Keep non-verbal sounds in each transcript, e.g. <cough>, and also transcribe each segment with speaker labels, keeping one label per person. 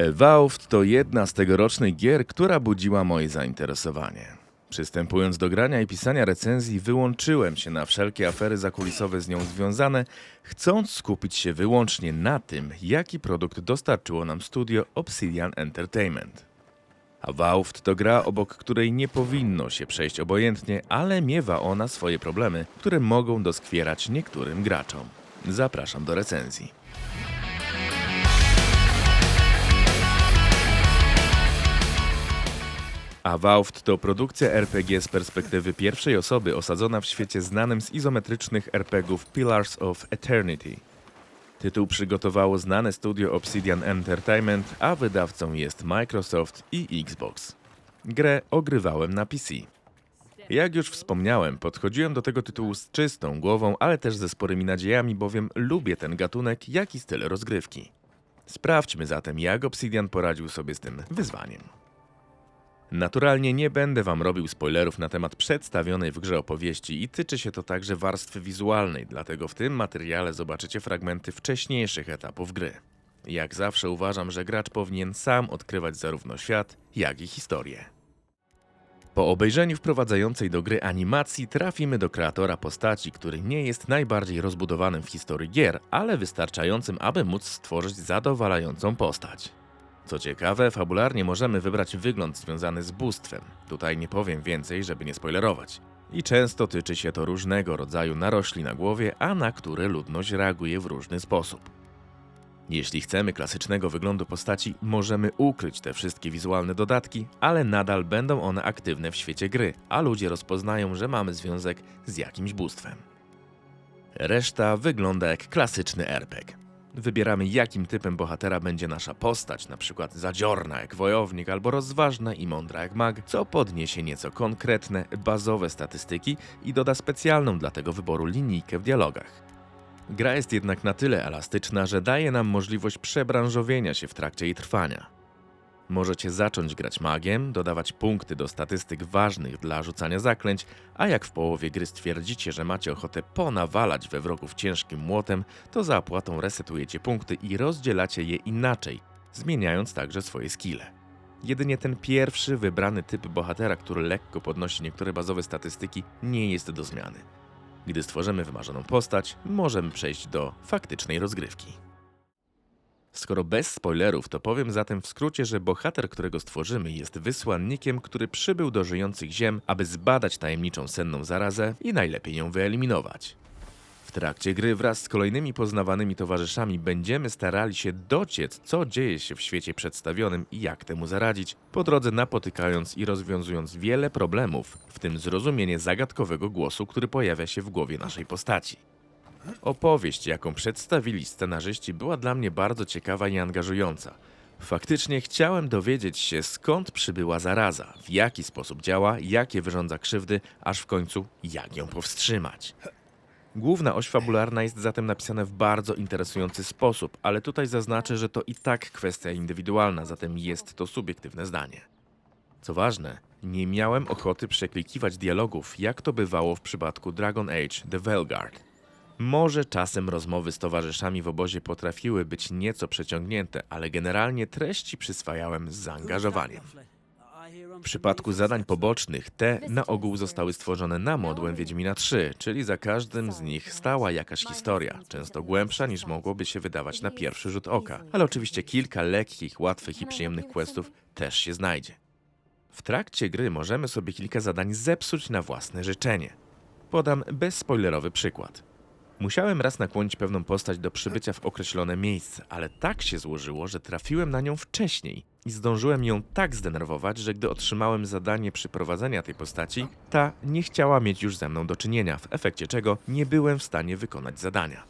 Speaker 1: Evolved to jedna z tegorocznych gier, która budziła moje zainteresowanie. Przystępując do grania i pisania recenzji, wyłączyłem się na wszelkie afery zakulisowe z nią związane, chcąc skupić się wyłącznie na tym, jaki produkt dostarczyło nam studio Obsidian Entertainment. Avowed to gra, obok której nie powinno się przejść obojętnie, ale miewa ona swoje problemy, które mogą doskwierać niektórym graczom. Zapraszam do recenzji. Avowed to produkcja RPG z perspektywy pierwszej osoby osadzona w świecie znanym z izometrycznych RPGów Pillars of Eternity. Tytuł przygotowało znane studio Obsidian Entertainment, a wydawcą jest Microsoft i Xbox. Grę ogrywałem na PC. Jak już wspomniałem, podchodziłem do tego tytułu z czystą głową, ale też ze sporymi nadziejami, bowiem lubię ten gatunek, jak i styl rozgrywki. Sprawdźmy zatem, jak Obsidian poradził sobie z tym wyzwaniem. Naturalnie nie będę wam robił spoilerów na temat przedstawionej w grze opowieści i tyczy się to także warstwy wizualnej, dlatego w tym materiale zobaczycie fragmenty wcześniejszych etapów gry. Jak zawsze uważam, że gracz powinien sam odkrywać zarówno świat, jak i historię. Po obejrzeniu wprowadzającej do gry animacji trafimy do kreatora postaci, który nie jest najbardziej rozbudowanym w historii gier, ale wystarczającym, aby móc stworzyć zadowalającą postać. Co ciekawe, fabularnie możemy wybrać wygląd związany z bóstwem. Tutaj nie powiem więcej, żeby nie spoilerować. I często tyczy się to różnego rodzaju narośli na głowie, a na które ludność reaguje w różny sposób. Jeśli chcemy klasycznego wyglądu postaci, możemy ukryć te wszystkie wizualne dodatki, ale nadal będą one aktywne w świecie gry, a ludzie rozpoznają, że mamy związek z jakimś bóstwem. Reszta wygląda jak klasyczny RPG. Wybieramy jakim typem bohatera będzie nasza postać, na przykład zadziorna jak wojownik albo rozważna i mądra jak mag, co podniesie nieco konkretne, bazowe statystyki i doda specjalną dla tego wyboru linijkę w dialogach. Gra jest jednak na tyle elastyczna, że daje nam możliwość przebranżowienia się w trakcie jej trwania. Możecie zacząć grać magiem, dodawać punkty do statystyk ważnych dla rzucania zaklęć, a jak w połowie gry stwierdzicie, że macie ochotę ponawalać we wrogów ciężkim młotem, to za opłatą resetujecie punkty i rozdzielacie je inaczej, zmieniając także swoje skille. Jedynie ten pierwszy wybrany typ bohatera, który lekko podnosi niektóre bazowe statystyki, nie jest do zmiany. Gdy stworzymy wymarzoną postać, możemy przejść do faktycznej rozgrywki. Skoro bez spoilerów, to powiem zatem w skrócie, że bohater, którego stworzymy, jest wysłannikiem, który przybył do żyjących ziem, aby zbadać tajemniczą senną zarazę i najlepiej ją wyeliminować. W trakcie gry wraz z kolejnymi poznawanymi towarzyszami będziemy starali się dociec, co dzieje się w świecie przedstawionym i jak temu zaradzić, po drodze napotykając i rozwiązując wiele problemów, w tym zrozumienie zagadkowego głosu, który pojawia się w głowie naszej postaci. Opowieść, jaką przedstawili scenarzyści, była dla mnie bardzo ciekawa i angażująca. Faktycznie chciałem dowiedzieć się, skąd przybyła zaraza, w jaki sposób działa, jakie wyrządza krzywdy, aż w końcu jak ją powstrzymać. Główna oś fabularna jest zatem napisana w bardzo interesujący sposób, ale tutaj zaznaczę, że to i tak kwestia indywidualna, zatem jest to subiektywne zdanie. Co ważne, nie miałem ochoty przeklikiwać dialogów, jak to bywało w przypadku Dragon Age The Velguard. Może czasem rozmowy z towarzyszami w obozie potrafiły być nieco przeciągnięte, ale generalnie treści przyswajałem z zaangażowaniem. W przypadku zadań pobocznych te na ogół zostały stworzone na modłę Wiedźmina 3, czyli za każdym z nich stała jakaś historia, często głębsza niż mogłoby się wydawać na pierwszy rzut oka, ale oczywiście kilka lekkich, łatwych i przyjemnych questów też się znajdzie. W trakcie gry możemy sobie kilka zadań zepsuć na własne życzenie. Podam bezspoilerowy przykład. Musiałem raz nakłonić pewną postać do przybycia w określone miejsce, ale tak się złożyło, że trafiłem na nią wcześniej i zdążyłem ją tak zdenerwować, że gdy otrzymałem zadanie przyprowadzenia tej postaci, ta nie chciała mieć już ze mną do czynienia, w efekcie czego nie byłem w stanie wykonać zadania.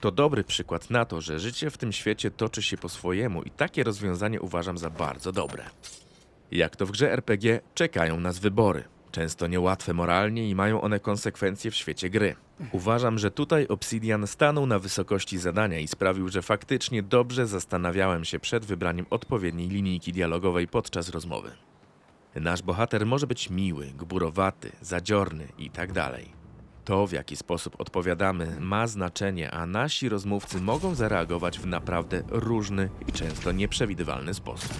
Speaker 1: To dobry przykład na to, że życie w tym świecie toczy się po swojemu i takie rozwiązanie uważam za bardzo dobre. Jak to w grze RPG, czekają nas wybory. Często niełatwe moralnie i mają one konsekwencje w świecie gry. Uważam, że tutaj Obsidian stanął na wysokości zadania i sprawił, że faktycznie dobrze zastanawiałem się przed wybraniem odpowiedniej linijki dialogowej podczas rozmowy. Nasz bohater może być miły, gburowaty, zadziorny i tak. To, w jaki sposób odpowiadamy, ma znaczenie, a nasi rozmówcy mogą zareagować w naprawdę różny i często nieprzewidywalny sposób.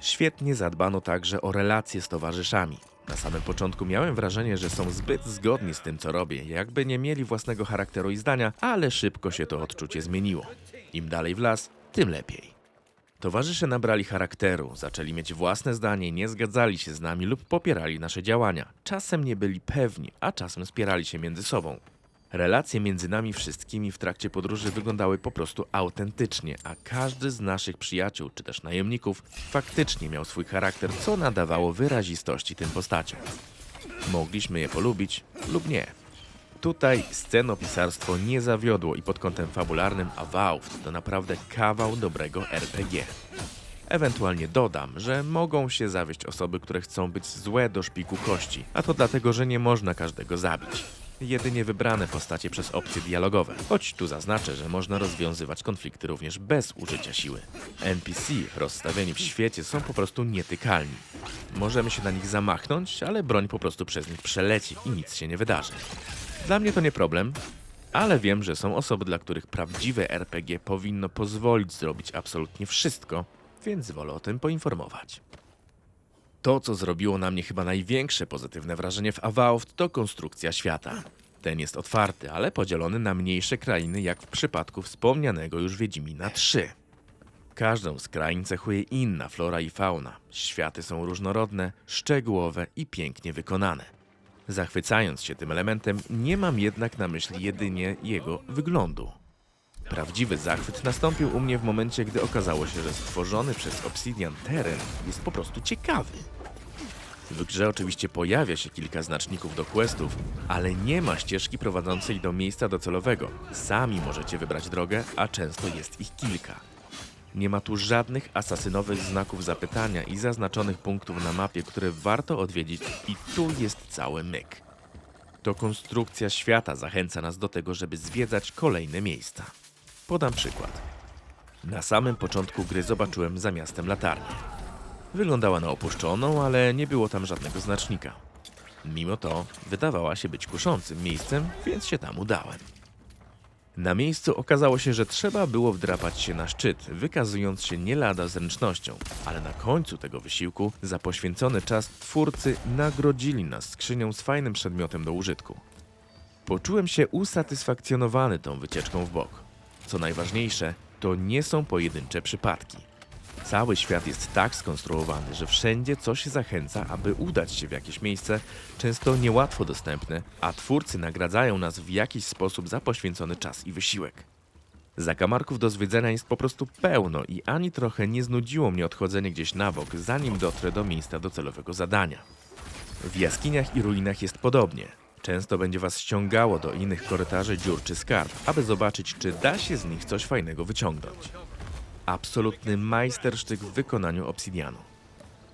Speaker 1: Świetnie zadbano także o relacje z towarzyszami. Na samym początku miałem wrażenie, że są zbyt zgodni z tym, co robię, jakby nie mieli własnego charakteru i zdania, ale szybko się to odczucie zmieniło. Im dalej w las, tym lepiej. Towarzysze nabrali charakteru, zaczęli mieć własne zdanie, nie zgadzali się z nami lub popierali nasze działania. Czasem nie byli pewni, a czasem spierali się między sobą. Relacje między nami wszystkimi w trakcie podróży wyglądały po prostu autentycznie, a każdy z naszych przyjaciół czy też najemników faktycznie miał swój charakter, co nadawało wyrazistości tym postaciom. Mogliśmy je polubić lub nie. Tutaj scenopisarstwo nie zawiodło i pod kątem fabularnym Avowed to naprawdę kawał dobrego RPG. Ewentualnie dodam, że mogą się zawieść osoby, które chcą być złe do szpiku kości, a to dlatego, że nie można każdego zabić. Jedynie wybrane postacie przez opcje dialogowe, choć tu zaznaczę, że można rozwiązywać konflikty również bez użycia siły. NPC rozstawieni w świecie są po prostu nietykalni. Możemy się na nich zamachnąć, ale broń po prostu przez nich przeleci i nic się nie wydarzy. Dla mnie to nie problem, ale wiem, że są osoby, dla których prawdziwe RPG powinno pozwolić zrobić absolutnie wszystko, więc wolę o tym poinformować. To, co zrobiło na mnie chyba największe pozytywne wrażenie w Avowed, to konstrukcja świata. Ten jest otwarty, ale podzielony na mniejsze krainy, jak w przypadku wspomnianego już Wiedźmina 3. Każdą z krain cechuje inna flora i fauna. Światy są różnorodne, szczegółowe i pięknie wykonane. Zachwycając się tym elementem, nie mam jednak na myśli jedynie jego wyglądu. Prawdziwy zachwyt nastąpił u mnie w momencie, gdy okazało się, że stworzony przez Obsidian teren jest po prostu ciekawy. W grze oczywiście pojawia się kilka znaczników do questów, ale nie ma ścieżki prowadzącej do miejsca docelowego. Sami możecie wybrać drogę, a często jest ich kilka. Nie ma tu żadnych asasynowych znaków zapytania i zaznaczonych punktów na mapie, które warto odwiedzić i tu jest cały myk. To konstrukcja świata zachęca nas do tego, żeby zwiedzać kolejne miejsca. Podam przykład. Na samym początku gry zobaczyłem za miastem latarnię. Wyglądała na opuszczoną, ale nie było tam żadnego znacznika. Mimo to wydawała się być kuszącym miejscem, więc się tam udałem. Na miejscu okazało się, że trzeba było wdrapać się na szczyt, wykazując się nie lada zręcznością, ale na końcu tego wysiłku za poświęcony czas twórcy nagrodzili nas skrzynią z fajnym przedmiotem do użytku. Poczułem się usatysfakcjonowany tą wycieczką w bok. Co najważniejsze, to nie są pojedyncze przypadki. Cały świat jest tak skonstruowany, że wszędzie coś zachęca, aby udać się w jakieś miejsce, często niełatwo dostępne, a twórcy nagradzają nas w jakiś sposób za poświęcony czas i wysiłek. Zakamarków do zwiedzenia jest po prostu pełno i ani trochę nie znudziło mnie odchodzenie gdzieś na bok, zanim dotrę do miejsca docelowego zadania. W jaskiniach i ruinach jest podobnie. Często będzie was ściągało do innych korytarzy dziur czy skarb, aby zobaczyć, czy da się z nich coś fajnego wyciągnąć. Absolutny majstersztyk w wykonaniu obsydianu.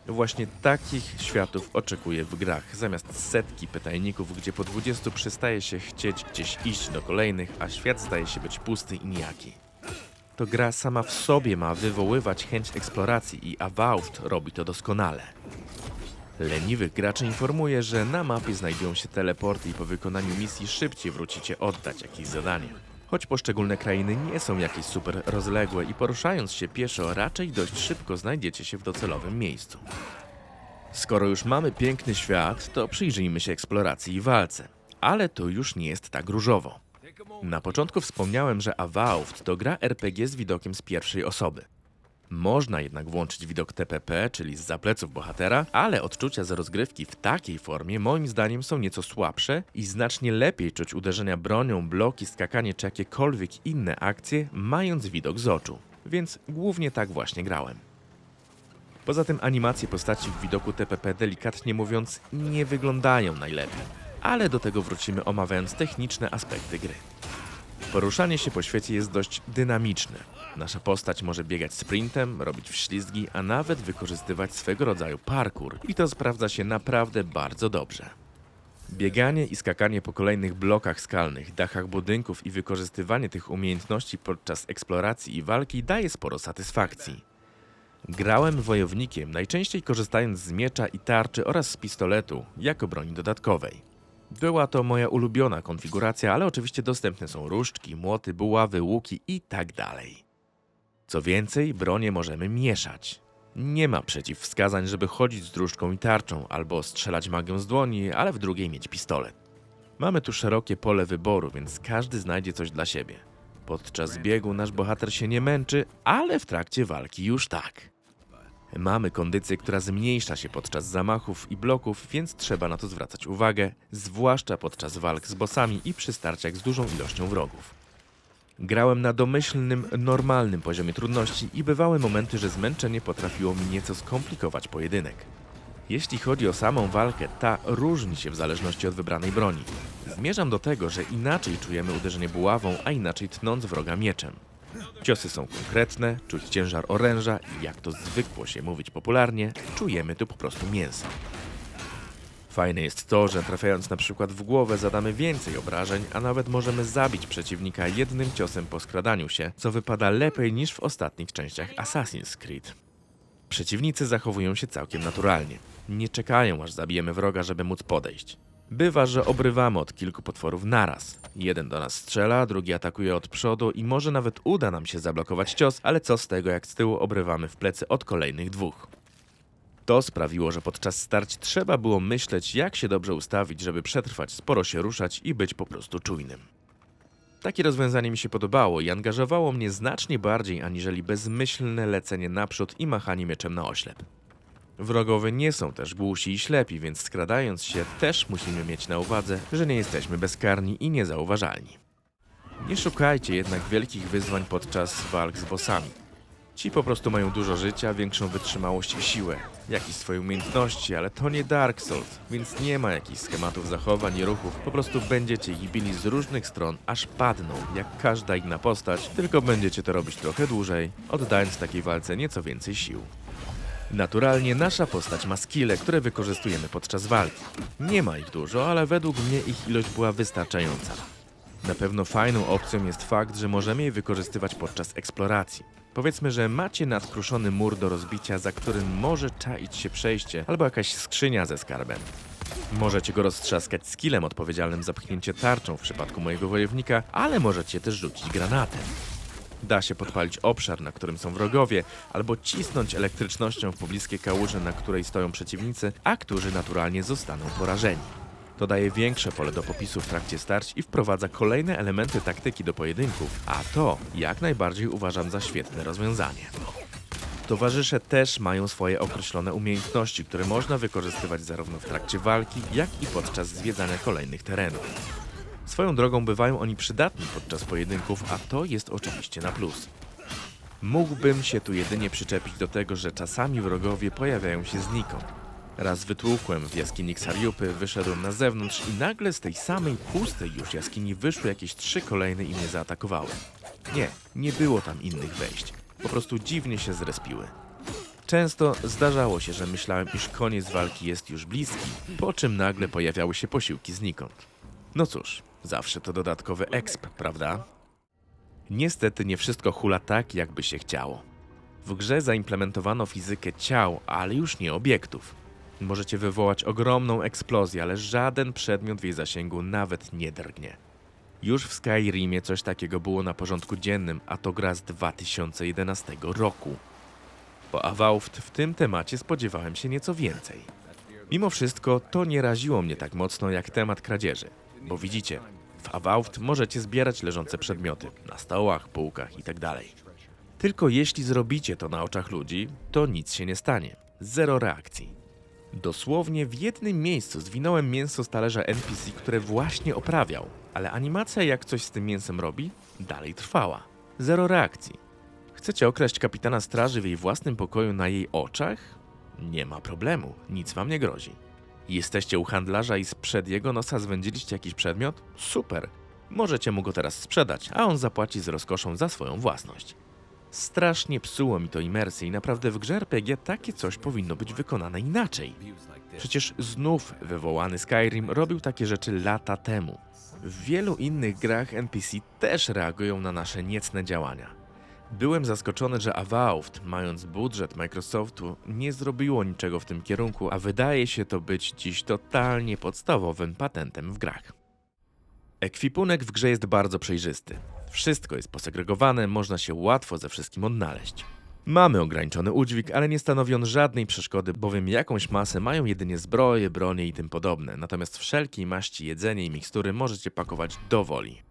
Speaker 1: Właśnie takich światów oczekuję w grach, zamiast setki pytajników, gdzie po 20 przestaje się chcieć gdzieś iść do kolejnych, a świat zdaje się być pusty i nijaki. To gra sama w sobie ma wywoływać chęć eksploracji i Avowed robi to doskonale. Leniwych graczy informuje, że na mapie znajdują się teleporty i po wykonaniu misji szybciej wrócicie oddać jakieś zadanie. Choć poszczególne krainy nie są jakieś super rozległe i poruszając się pieszo raczej dość szybko znajdziecie się w docelowym miejscu. Skoro już mamy piękny świat, to przyjrzyjmy się eksploracji i walce. Ale to już nie jest tak różowo. Na początku wspomniałem, że Avowed to gra RPG z widokiem z pierwszej osoby. Można jednak włączyć widok TPP, czyli z zapleców bohatera, ale odczucia z rozgrywki w takiej formie moim zdaniem są nieco słabsze i znacznie lepiej czuć uderzenia bronią, bloki, skakanie czy jakiekolwiek inne akcje, mając widok z oczu. Więc głównie tak właśnie grałem. Poza tym animacje postaci w widoku TPP delikatnie mówiąc nie wyglądają najlepiej, ale do tego wrócimy omawiając techniczne aspekty gry. Poruszanie się po świecie jest dość dynamiczne. Nasza postać może biegać sprintem, robić wślizgi, a nawet wykorzystywać swego rodzaju parkour i to sprawdza się naprawdę bardzo dobrze. Bieganie i skakanie po kolejnych blokach skalnych, dachach budynków i wykorzystywanie tych umiejętności podczas eksploracji i walki daje sporo satysfakcji. Grałem wojownikiem, najczęściej korzystając z miecza i tarczy oraz z pistoletu jako broni dodatkowej. Była to moja ulubiona konfiguracja, ale oczywiście dostępne są różdżki, młoty, buławy, łuki i tak dalej. Co więcej, bronie możemy mieszać. Nie ma przeciwwskazań, żeby chodzić z różdżką i tarczą, albo strzelać magią z dłoni, ale w drugiej mieć pistolet. Mamy tu szerokie pole wyboru, więc każdy znajdzie coś dla siebie. Podczas biegu nasz bohater się nie męczy, ale w trakcie walki już tak. Mamy kondycję, która zmniejsza się podczas zamachów i bloków, więc trzeba na to zwracać uwagę, zwłaszcza podczas walk z bossami i przy starciach z dużą ilością wrogów. Grałem na domyślnym, normalnym poziomie trudności i bywały momenty, że zmęczenie potrafiło mi nieco skomplikować pojedynek. Jeśli chodzi o samą walkę, ta różni się w zależności od wybranej broni. Zmierzam do tego, że inaczej czujemy uderzenie buławą, a inaczej tnąc wroga mieczem. Ciosy są konkretne, czuć ciężar oręża i jak to zwykło się mówić popularnie, czujemy tu po prostu mięso. Fajne jest to, że trafiając na przykład w głowę zadamy więcej obrażeń, a nawet możemy zabić przeciwnika jednym ciosem po skradaniu się, co wypada lepiej niż w ostatnich częściach Assassin's Creed. Przeciwnicy zachowują się całkiem naturalnie. Nie czekają aż zabijemy wroga, żeby móc podejść. Bywa, że obrywamy od kilku potworów naraz. Jeden do nas strzela, drugi atakuje od przodu i może nawet uda nam się zablokować cios, ale co z tego jak z tyłu obrywamy w plecy od kolejnych dwóch. To sprawiło, że podczas starć trzeba było myśleć, jak się dobrze ustawić, żeby przetrwać, sporo się ruszać i być po prostu czujnym. Takie rozwiązanie mi się podobało i angażowało mnie znacznie bardziej aniżeli bezmyślne lecenie naprzód i machanie mieczem na oślep. Wrogowie nie są też głusi i ślepi, więc skradając się też musimy mieć na uwadze, że nie jesteśmy bezkarni i niezauważalni. Nie szukajcie jednak wielkich wyzwań podczas walk z bossami. Ci po prostu mają dużo życia, większą wytrzymałość i siłę, jakieś swoje umiejętności, ale to nie Dark Souls, więc nie ma jakichś schematów zachowań i ruchów, po prostu będziecie ich bili z różnych stron, aż padną, jak każda inna postać, tylko będziecie to robić trochę dłużej, oddając takiej walce nieco więcej sił. Naturalnie nasza postać ma skille, które wykorzystujemy podczas walki. Nie ma ich dużo, ale według mnie ich ilość była wystarczająca. Na pewno fajną opcją jest fakt, że możemy je wykorzystywać podczas eksploracji. Powiedzmy, że macie nadkruszony mur do rozbicia, za którym może czaić się przejście albo jakaś skrzynia ze skarbem. Możecie go roztrzaskać skillem odpowiedzialnym za pchnięcie tarczą w przypadku mojego wojownika, ale możecie też rzucić granatem. Da się podpalić obszar, na którym są wrogowie, albo cisnąć elektrycznością w pobliskie kałuże, na której stoją przeciwnicy, a którzy naturalnie zostaną porażeni. To daje większe pole do popisu w trakcie starć i wprowadza kolejne elementy taktyki do pojedynków, a to jak najbardziej uważam za świetne rozwiązanie. Towarzysze też mają swoje określone umiejętności, które można wykorzystywać zarówno w trakcie walki, jak i podczas zwiedzania kolejnych terenów. Swoją drogą bywają oni przydatni podczas pojedynków, a to jest oczywiście na plus. Mógłbym się tu jedynie przyczepić do tego, że czasami wrogowie pojawiają się znikąd. Raz wytłukłem w jaskini Ksariupy, wyszedłem na zewnątrz i nagle z tej samej pustej już jaskini wyszły jakieś trzy kolejne i mnie zaatakowały. Nie, nie było tam innych wejść. Po prostu dziwnie się zrespiły. Często zdarzało się, że myślałem, iż koniec walki jest już bliski, po czym nagle pojawiały się posiłki znikąd. No cóż, zawsze to dodatkowy exp, prawda? Niestety nie wszystko hula tak, jakby się chciało. W grze zaimplementowano fizykę ciał, ale już nie obiektów. Możecie wywołać ogromną eksplozję, ale żaden przedmiot w jej zasięgu nawet nie drgnie. Już w Skyrimie coś takiego było na porządku dziennym, a to gra z 2011 roku. Po Avowed w tym temacie spodziewałem się nieco więcej. Mimo wszystko to nie raziło mnie tak mocno jak temat kradzieży, bo widzicie, w Avowed możecie zbierać leżące przedmioty na stołach, półkach itd. Tylko jeśli zrobicie to na oczach ludzi, to nic się nie stanie. Zero reakcji. Dosłownie w jednym miejscu zwinąłem mięso z talerza NPC, które właśnie oprawiał, ale animacja jak coś z tym mięsem robi, dalej trwała. Zero reakcji. Chcecie okraść kapitana straży w jej własnym pokoju na jej oczach? Nie ma problemu, nic wam nie grozi. Jesteście u handlarza i sprzed jego nosa zwędziliście jakiś przedmiot? Super! Możecie mu go teraz sprzedać, a on zapłaci z rozkoszą za swoją własność. Strasznie psuło mi to imersję i naprawdę w grze RPG takie coś powinno być wykonane inaczej. Przecież znów wywołany Skyrim robił takie rzeczy lata temu. W wielu innych grach NPC też reagują na nasze niecne działania. Byłem zaskoczony, że Avowed, mając budżet Microsoftu, nie zrobiło niczego w tym kierunku, a wydaje się to być dziś totalnie podstawowym patentem w grach. Ekwipunek w grze jest bardzo przejrzysty. Wszystko jest posegregowane, można się łatwo ze wszystkim odnaleźć. Mamy ograniczony udźwig, ale nie stanowi on żadnej przeszkody, bowiem jakąś masę mają jedynie zbroje, bronie i tym podobne, natomiast wszelkiej maści jedzenie i mikstury możecie pakować do woli.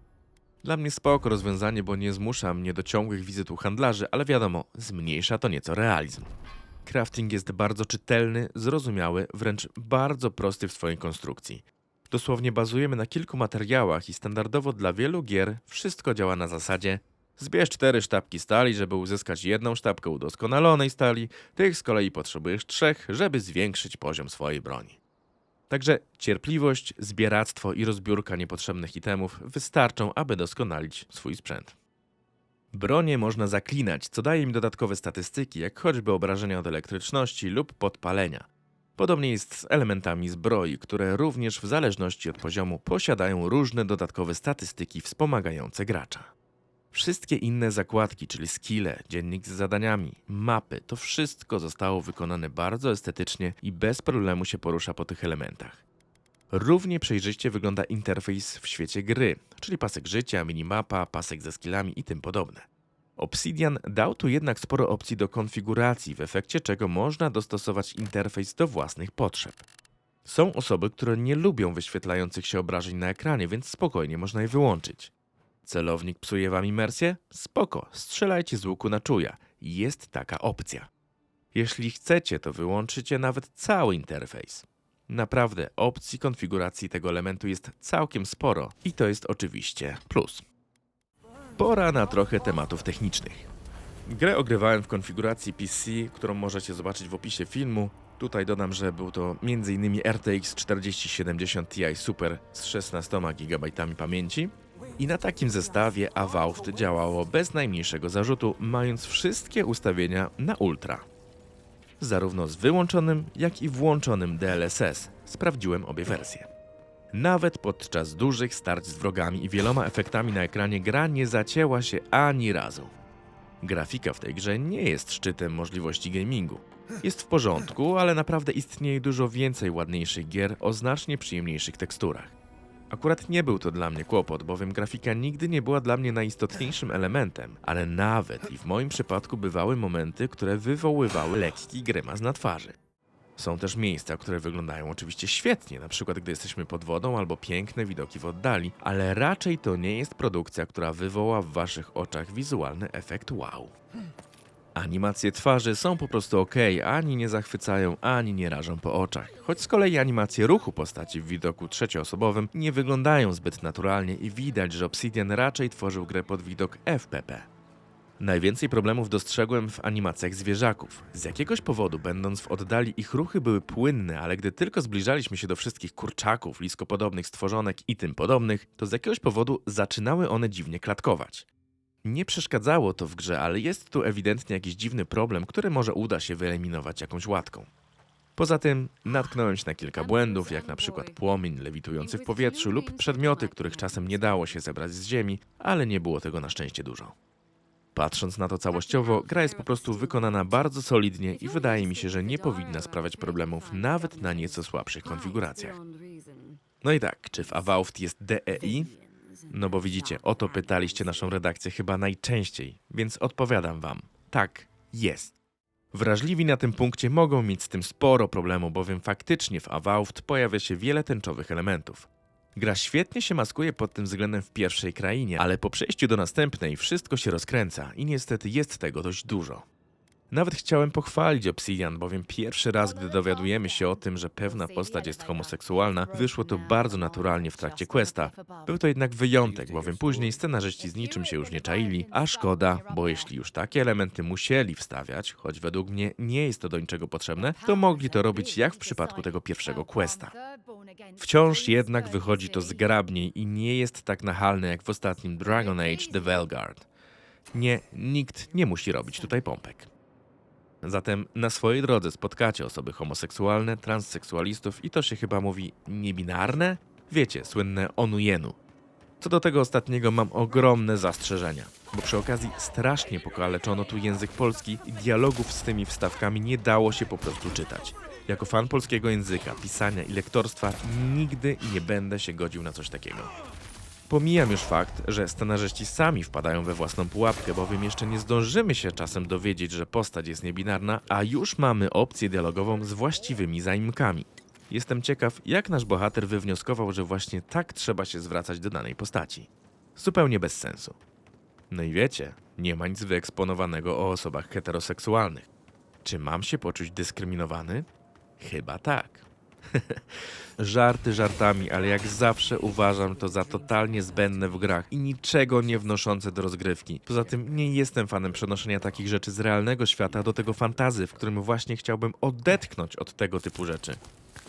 Speaker 1: Dla mnie spoko rozwiązanie, bo nie zmusza mnie do ciągłych wizyt u handlarzy, ale wiadomo, zmniejsza to nieco realizm. Crafting jest bardzo czytelny, zrozumiały, wręcz bardzo prosty w swojej konstrukcji. Dosłownie bazujemy na kilku materiałach i standardowo dla wielu gier wszystko działa na zasadzie zbierz cztery sztabki stali, żeby uzyskać jedną sztabkę udoskonalonej stali, tych z kolei potrzebujesz trzech, żeby zwiększyć poziom swojej broni. Także cierpliwość, zbieractwo i rozbiórka niepotrzebnych itemów wystarczą, aby doskonalić swój sprzęt. Bronie można zaklinać, co daje im dodatkowe statystyki, jak choćby obrażenia od elektryczności lub podpalenia. Podobnie jest z elementami zbroi, które również w zależności od poziomu posiadają różne dodatkowe statystyki wspomagające gracza. Wszystkie inne zakładki, czyli skille, dziennik z zadaniami, mapy, to wszystko zostało wykonane bardzo estetycznie i bez problemu się porusza po tych elementach. Równie przejrzyście wygląda interfejs w świecie gry, czyli pasek życia, minimapa, pasek ze skillami i tym podobne. Obsidian dał tu jednak sporo opcji do konfiguracji, w efekcie czego można dostosować interfejs do własnych potrzeb. Są osoby, które nie lubią wyświetlających się obrażeń na ekranie, więc spokojnie można je wyłączyć. Celownik psuje wam imersję? Spoko, strzelajcie z łuku na czuja. Jest taka opcja. Jeśli chcecie, to wyłączycie nawet cały interfejs. Naprawdę, opcji konfiguracji tego elementu jest całkiem sporo i to jest oczywiście plus. Pora na trochę tematów technicznych. Grę ogrywałem w konfiguracji PC, którą możecie zobaczyć w opisie filmu. Tutaj dodam, że był to m.in. RTX 4070 Ti Super z 16 GB pamięci. I na takim zestawie Avowed działało bez najmniejszego zarzutu, mając wszystkie ustawienia na ultra. Zarówno z wyłączonym, jak i włączonym DLSS. Sprawdziłem obie wersje. Nawet podczas dużych starć z wrogami i wieloma efektami na ekranie gra nie zacięła się ani razu. Grafika w tej grze nie jest szczytem możliwości gamingu. Jest w porządku, ale naprawdę istnieje dużo więcej ładniejszych gier o znacznie przyjemniejszych teksturach. Akurat nie był to dla mnie kłopot, bowiem grafika nigdy nie była dla mnie najistotniejszym elementem, ale nawet i w moim przypadku bywały momenty, które wywoływały lekki grymas na twarzy. Są też miejsca, które wyglądają oczywiście świetnie, na przykład gdy jesteśmy pod wodą albo piękne widoki w oddali, ale raczej to nie jest produkcja, która wywoła w waszych oczach wizualny efekt wow. Animacje twarzy są po prostu ok, ani nie zachwycają, ani nie rażą po oczach. Choć z kolei animacje ruchu postaci w widoku trzecioosobowym nie wyglądają zbyt naturalnie i widać, że Obsidian raczej tworzył grę pod widok FPP. Najwięcej problemów dostrzegłem w animacjach zwierzaków. Z jakiegoś powodu, będąc w oddali, ich ruchy były płynne, ale gdy tylko zbliżaliśmy się do wszystkich kurczaków, liskopodobnych stworzonek i tym podobnych, to z jakiegoś powodu zaczynały one dziwnie klatkować. Nie przeszkadzało to w grze, ale jest tu ewidentnie jakiś dziwny problem, który może uda się wyeliminować jakąś łatką. Poza tym natknąłem się na kilka błędów, jak na przykład płomień lewitujący w powietrzu lub przedmioty, których czasem nie dało się zebrać z ziemi, ale nie było tego na szczęście dużo. Patrząc na to całościowo, gra jest po prostu wykonana bardzo solidnie i wydaje mi się, że nie powinna sprawiać problemów nawet na nieco słabszych konfiguracjach. No i tak, czy w Avowed jest DEI? No bo widzicie, o to pytaliście naszą redakcję chyba najczęściej, więc odpowiadam wam. Tak, jest. Wrażliwi na tym punkcie mogą mieć z tym sporo problemu, bowiem faktycznie w Avowed pojawia się wiele tęczowych elementów. Gra świetnie się maskuje pod tym względem w pierwszej krainie, ale po przejściu do następnej wszystko się rozkręca i niestety jest tego dość dużo. Nawet chciałem pochwalić Obsidian, bowiem pierwszy raz, gdy dowiadujemy się o tym, że pewna postać jest homoseksualna, wyszło to bardzo naturalnie w trakcie questa. Był to jednak wyjątek, bowiem później scenarzyści z niczym się już nie czaili, a szkoda, bo jeśli już takie elementy musieli wstawiać, choć według mnie nie jest to do niczego potrzebne, to mogli to robić jak w przypadku tego pierwszego questa. Wciąż jednak wychodzi to zgrabniej i nie jest tak nachalne jak w ostatnim Dragon Age The Velguard. Nie, nikt nie musi robić tutaj pompek. Zatem na swojej drodze spotkacie osoby homoseksualne, transseksualistów i to się chyba mówi niebinarne? Wiecie, słynne onujenu. Co do tego ostatniego mam ogromne zastrzeżenia, bo przy okazji strasznie pokaleczono tu język polski i dialogów z tymi wstawkami nie dało się po prostu czytać. Jako fan polskiego języka, pisania i lektorstwa nigdy nie będę się godził na coś takiego. Pomijam już fakt, że scenarzyści sami wpadają we własną pułapkę, bowiem jeszcze nie zdążymy się czasem dowiedzieć, że postać jest niebinarna, a już mamy opcję dialogową z właściwymi zaimkami. Jestem ciekaw, jak nasz bohater wywnioskował, że właśnie tak trzeba się zwracać do danej postaci. Zupełnie bez sensu. No i wiecie, nie ma nic wyeksponowanego o osobach heteroseksualnych. Czy mam się poczuć dyskryminowany? Chyba tak. <laughs> Żarty żartami, ale jak zawsze uważam to za totalnie zbędne w grach i niczego nie wnoszące do rozgrywki. Poza tym nie jestem fanem przenoszenia takich rzeczy z realnego świata do tego fantazy, w którym właśnie chciałbym odetchnąć od tego typu rzeczy.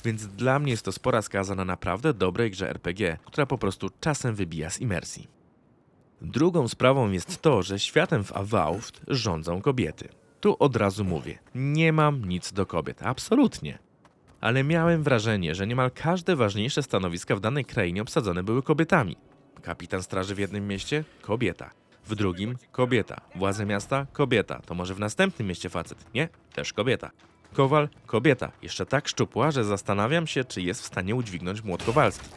Speaker 1: Więc dla mnie jest to spora skaza na naprawdę dobrej grze RPG, która po prostu czasem wybija z imersji. Drugą sprawą jest to, że światem w Avowed rządzą kobiety. Tu od razu mówię, nie mam nic do kobiet, absolutnie. Ale miałem wrażenie, że niemal każde ważniejsze stanowiska w danej krainie obsadzone były kobietami. Kapitan straży w jednym mieście? Kobieta. W drugim? Kobieta. Władze miasta? Kobieta. To może w następnym mieście facet? Nie? Też kobieta. Kowal? Kobieta. Jeszcze tak szczupła, że zastanawiam się, czy jest w stanie udźwignąć młot kowalski.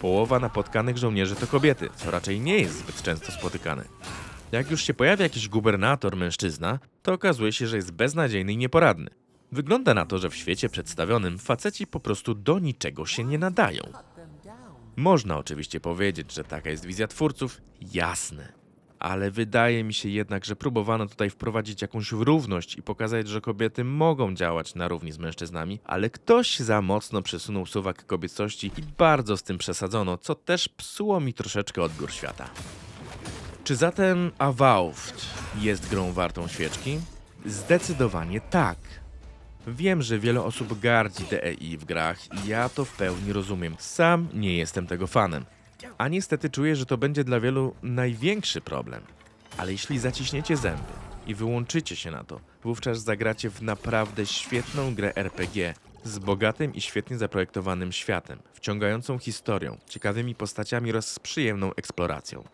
Speaker 1: Połowa napotkanych żołnierzy to kobiety, co raczej nie jest zbyt często spotykane. Jak już się pojawia jakiś gubernator mężczyzna, to okazuje się, że jest beznadziejny i nieporadny. Wygląda na to, że w świecie przedstawionym faceci po prostu do niczego się nie nadają. Można oczywiście powiedzieć, że taka jest wizja twórców, jasne. Ale wydaje mi się jednak, że próbowano tutaj wprowadzić jakąś równość i pokazać, że kobiety mogą działać na równi z mężczyznami, ale ktoś za mocno przesunął suwak kobiecości i bardzo z tym przesadzono, co też psuło mi troszeczkę odbiór świata. Czy zatem Avowed jest grą wartą świeczki? Zdecydowanie tak. Wiem, że wiele osób gardzi DEI w grach i ja to w pełni rozumiem. Sam nie jestem tego fanem. A niestety czuję, że to będzie dla wielu największy problem. Ale jeśli zaciśniecie zęby i wyłączycie się na to, wówczas zagracie w naprawdę świetną grę RPG z bogatym i świetnie zaprojektowanym światem, wciągającą historią, ciekawymi postaciami oraz z przyjemną eksploracją.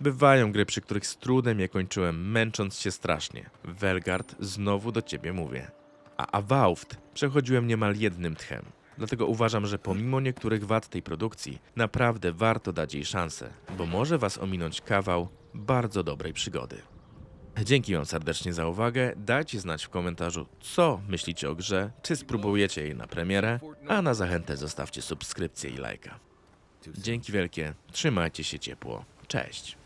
Speaker 1: Bywają gry, przy których z trudem je kończyłem, męcząc się strasznie. Velgard, znowu do ciebie mówię. A Avowed przechodziłem niemal jednym tchem. Dlatego uważam, że pomimo niektórych wad tej produkcji, naprawdę warto dać jej szansę, bo może was ominąć kawał bardzo dobrej przygody. Dzięki wam serdecznie za uwagę. Dajcie znać w komentarzu, co myślicie o grze, czy spróbujecie jej na premierę, a na zachętę zostawcie subskrypcję i lajka. Dzięki wielkie, trzymajcie się ciepło. Cześć.